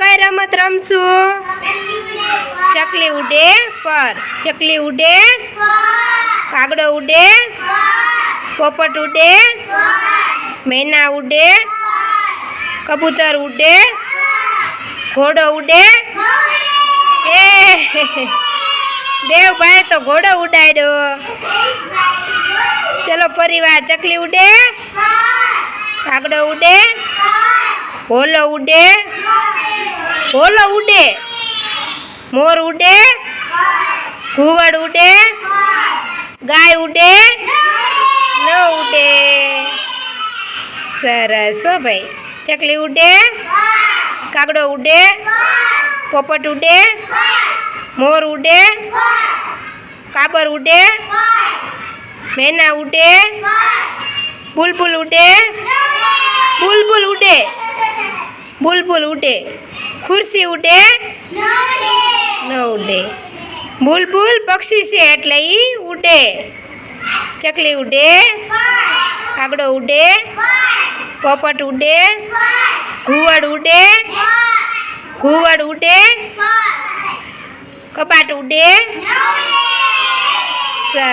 કઈ રમત રમશું? ચકલી ઉડે પર ચકલી ઉડે કાગડો ઉડે પોપટ ઉડે મેના ઉડે કબૂતર ઉડે ઘોડો ઉડે. એ દેવભાઈ તો ઘોડો ઉડાડ્યો. ચલો પરિવાર ચકલી ઉડે, કાગડો ઉડે હોલો ઉડે હોલો ઉડે. મોર ઉડે. ઘુવડ ઉડે. ગાય ઉડે. ન ઉડે. સરસ હો ભાઈ. ચકલી ઉડે. કાગડો ઉડે. પોપટ ઉડે. મોર ઉડે. કાબર ઉડે. મેના ઉડે. બુલબુલ ઉડે. બુલબુલ ઉડે. બુલબુલ ઉડે. ખુરશી ઉડે? ન ઉડે. બુલબુલ પક્ષી છે એટલે ઈ ઉડે. ચકલી ઉડે. કાગડો ઉડે. પોપટ ઉડે. ઘુવડ ઉડે. ઘુવડ ઉડે. કપાટ ઉડે.